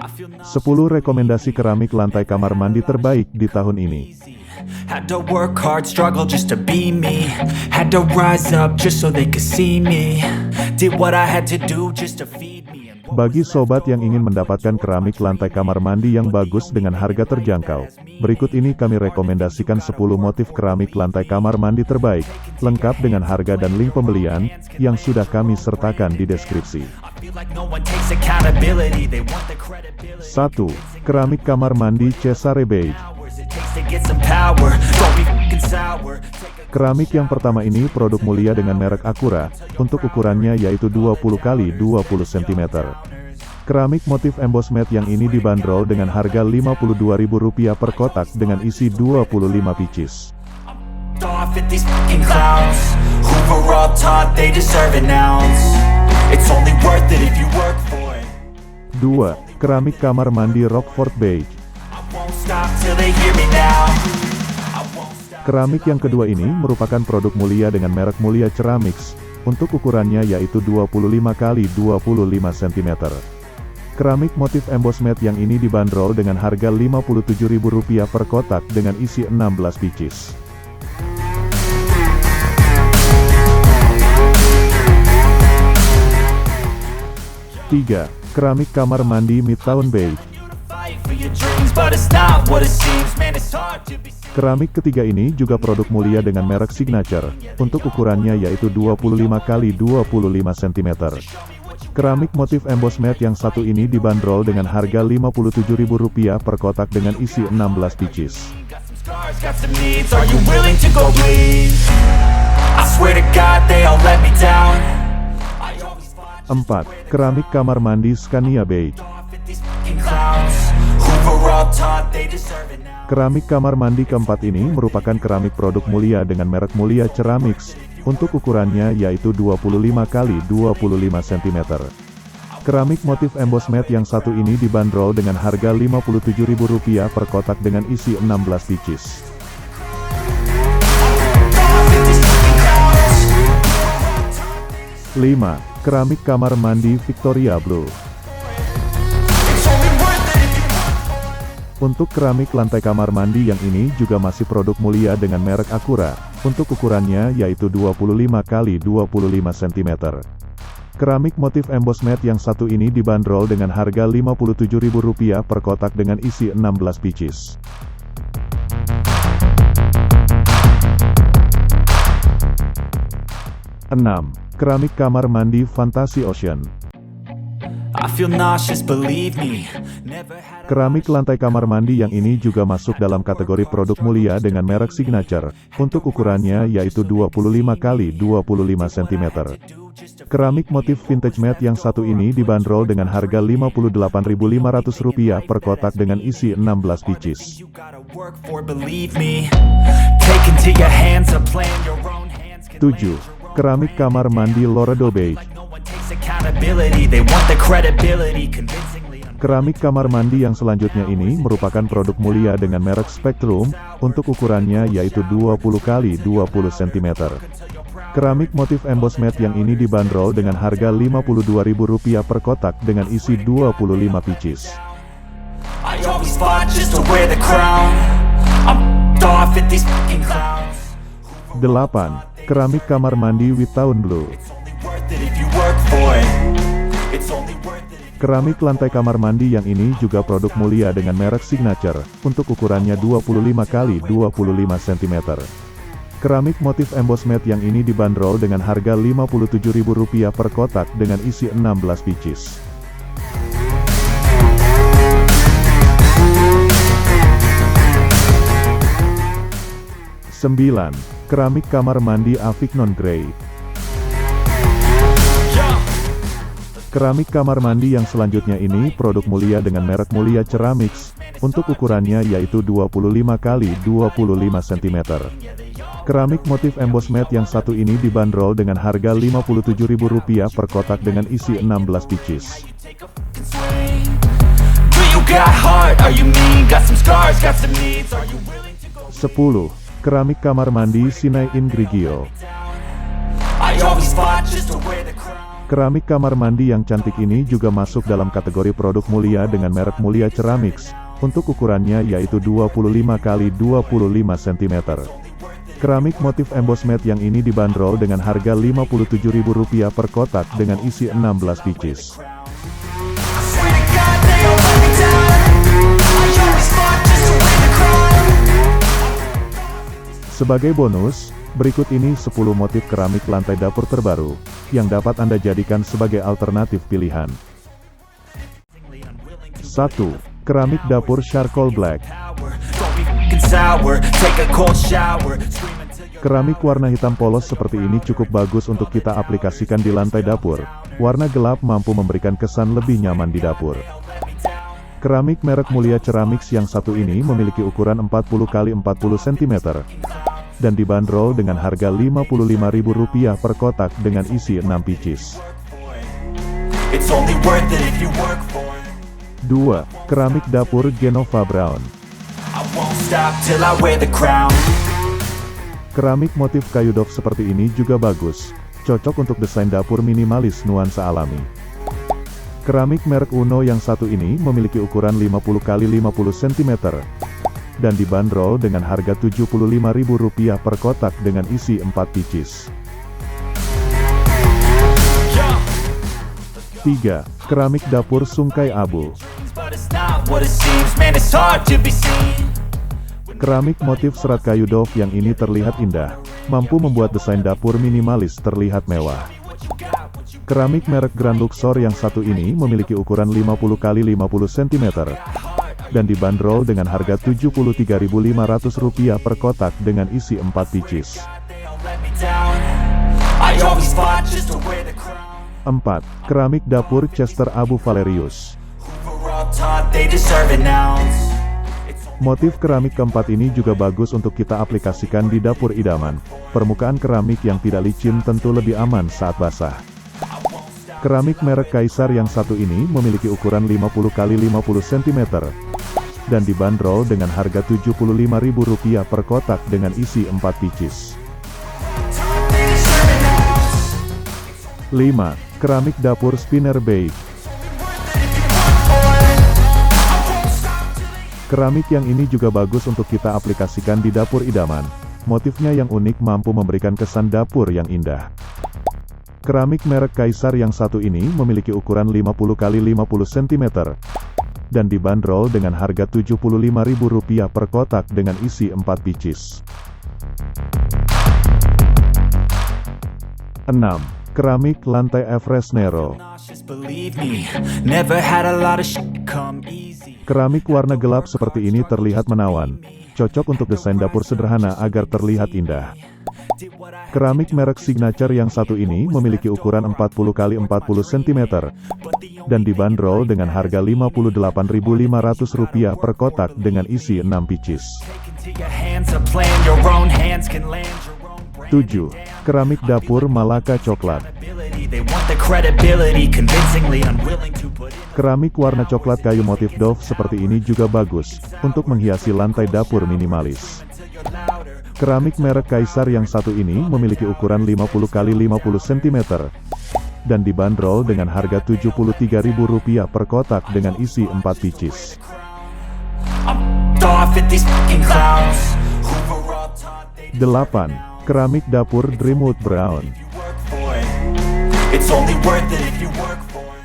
10 rekomendasi keramik lantai kamar mandi terbaik di tahun ini. Bagi sobat yang ingin mendapatkan keramik lantai kamar mandi yang bagus dengan harga terjangkau, berikut ini kami rekomendasikan 10 motif keramik lantai kamar mandi terbaik, lengkap dengan harga dan link pembelian, yang sudah kami sertakan di deskripsi. I feel like no one takes accountability. They want the credibility. 1. Keramik kamar mandi Cesare Beige Keramik yang pertama ini produk mulia dengan merek Acura, untuk ukurannya yaitu 20 x 20 cm. Keramik motif emboss matte yang ini dibanderol dengan harga Rp52.000 per kotak dengan isi 25 pieces. 2. Keramik kamar mandi Rockford Beige Keramik yang kedua ini merupakan produk mulia dengan merek Mulia Ceramics, untuk ukurannya yaitu 25 x 25 cm. Keramik motif emboss matte yang ini dibanderol dengan harga Rp57.000 per kotak dengan isi 16 pieces. Tiga, Keramik kamar mandi Midtown Beige Keramik ketiga ini juga produk mulia dengan merek Signature, untuk ukurannya yaitu 25 x 25 cm. Keramik motif emboss matte yang satu ini dibanderol dengan harga Rp57.000 per kotak dengan isi 16 pieces. 4. Keramik kamar mandi Scania Beige Keramik kamar mandi keempat ini merupakan keramik produk mulia dengan merek Mulia Ceramics, untuk ukurannya yaitu 25 x 25 cm. Keramik motif emboss matte yang satu ini dibanderol dengan harga Rp57.000 per kotak dengan isi 16 pieces. 5. Keramik kamar mandi Victoria Blue Untuk keramik lantai kamar mandi yang ini juga masih produk mulia dengan merek Acura, untuk ukurannya yaitu 25 x 25 cm. Keramik motif emboss matte yang satu ini dibanderol dengan harga Rp57.000 per kotak dengan isi 16 pieces. Enam, Keramik kamar mandi Fantasy Ocean Keramik lantai kamar mandi yang ini juga masuk dalam kategori produk mulia dengan merek Signature, untuk ukurannya yaitu 25 x 25 cm. Keramik motif vintage matte yang satu ini dibanderol dengan harga Rp58.500 per kotak dengan isi 16 pieces. 7. Keramik kamar mandi Lorado Beige Keramik kamar mandi yang selanjutnya ini merupakan produk mulia dengan merek Spectrum, untuk ukurannya yaitu 20 x 20 cm. Keramik motif emboss matte yang ini dibanderol dengan harga Rp52.000 per kotak dengan isi 25 pieces. 8. Keramik kamar mandi Town Blue Keramik lantai kamar mandi yang ini juga produk mulia dengan merek Signature, untuk ukurannya 25 x 25 cm. Keramik motif emboss matte yang ini dibanderol dengan harga Rp57.000 per kotak dengan isi 16 pieces. Sembilan, Keramik kamar mandi Avignon Grey Keramik kamar mandi yang selanjutnya ini produk mulia dengan merek Mulia Ceramics, untuk ukurannya yaitu 25 x 25 cm. Keramik motif emboss matte yang satu ini dibanderol dengan harga Rp57.000 per kotak dengan isi 16 pieces. Take a fucking swing. Do you got heart? Are you mean? Got some scars, got some needs. Are you willing to go 10. Keramik kamar mandi Sinai in Keramik kamar mandi yang cantik ini juga masuk dalam kategori produk mulia dengan merek Mulia Ceramics, untuk ukurannya yaitu 25 x 25 cm. Keramik motif emboss matte yang ini dibanderol dengan harga Rp57.000 per kotak dengan isi 16 pieces. Sebagai bonus, berikut ini 10 motif keramik lantai dapur terbaru, yang dapat Anda jadikan sebagai alternatif pilihan. 1. Keramik dapur charcoal black. Keramik warna hitam polos seperti ini cukup bagus untuk kita aplikasikan di lantai dapur. Warna gelap mampu memberikan kesan lebih nyaman di dapur. Keramik merek Mulia Ceramics yang satu ini memiliki ukuran 40 x 40 cm dan dibanderol dengan harga Rp55.000 per kotak dengan isi 6 pieces. It's only worth it if you work for it. 2. Keramik dapur Genova Brown. Keramik motif kayu dove seperti ini juga bagus, cocok untuk desain dapur minimalis nuansa alami. Keramik merek Uno yang satu ini memiliki ukuran 50 x 50 cm dan dibanderol dengan harga Rp75.000 per kotak dengan isi 4 pieces. 3. Keramik dapur Sungkai Abu. Keramik motif serat kayu dove yang ini terlihat indah, mampu membuat desain dapur minimalis terlihat mewah. Keramik merek Grand Luxor yang satu ini memiliki ukuran 50 x 50 cm dan dibanderol dengan harga Rp73.500 per kotak dengan isi 4 pieces. They all let me down. I always fought just to wear the crown. 4. Keramik dapur Chester Abu Valerius. Motif keramik keempat ini juga bagus untuk kita aplikasikan di dapur idaman. Permukaan keramik yang tidak licin tentu lebih aman saat basah. Keramik merek Kaisar yang satu ini memiliki ukuran 50 x 50 cm dan dibanderol dengan harga Rp75.000 per kotak dengan isi 4 pieces. Taught they deserve an ounce. 5. Keramik dapur Spinner Beige. Keramik yang ini juga bagus untuk kita aplikasikan di dapur idaman. Motifnya yang unik mampu memberikan kesan dapur yang indah. Keramik merek Kaisar yang satu ini memiliki ukuran 50 x 50 cm dan dibanderol dengan harga Rp75.000 per kotak dengan isi 4 pieces. 6. Keramik lantai Everest Nero. Keramik warna gelap seperti ini terlihat menawan. Cocok untuk desain dapur sederhana agar terlihat indah. Keramik merek Signature yang satu ini memiliki ukuran 40 x 40 cm dan dibanderol dengan harga Rp58.500 per kotak dengan isi 6 pieces. into your hands a plan. Your own hands can land your own brand. 7. Keramik dapur Malaka Coklat. Keramik warna coklat kayu motif dove seperti ini juga bagus untuk menghiasi lantai dapur minimalis. Keramik merek Kaisar yang satu ini memiliki ukuran 50 x 50 cm dan dibanderol dengan harga Rp73.000 per kotak dengan isi 4 pieces. I'm off at these fucking clowns. Who were all taught they 8. Keramik dapur Dreamwood Brown.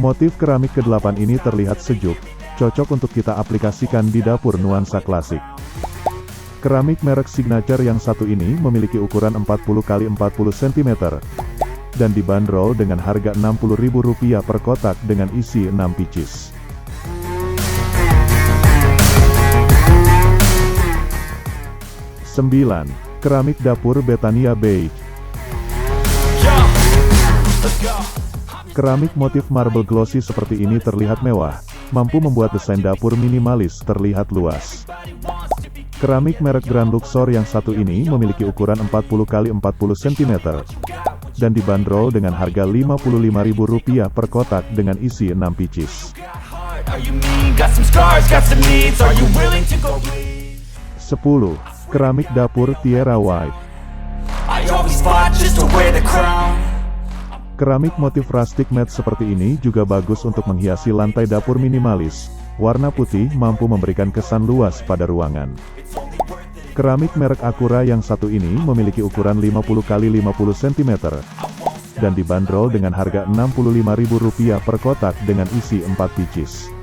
Motif keramik ke-8 ini terlihat sejuk, cocok untuk kita aplikasikan di dapur nuansa klasik. Keramik merek Signature yang satu ini memiliki ukuran 40 x 40 cm dan dibanderol dengan harga Rp60.000 per kotak dengan isi 6 pieces. 9. Keramik dapur Betania go. Keramik motif marble glossy seperti ini terlihat mewah, mampu membuat desain dapur minimalis terlihat luas. Keramik merek Grand Luxor yang satu ini memiliki ukuran 40 x 40 cm dan dibanderol dengan harga Rp55.000 per kotak dengan isi 6 pieces. 10. Keramik dapur Tierra White. Keramik motif rustic matte seperti ini juga bagus untuk menghiasi lantai dapur minimalis. Warna putih mampu memberikan kesan luas pada ruangan. Keramik merek Acura yang satu ini memiliki ukuran 50 x 50 cm dan dibanderol dengan harga Rp65.000 per kotak dengan isi 4 pieces.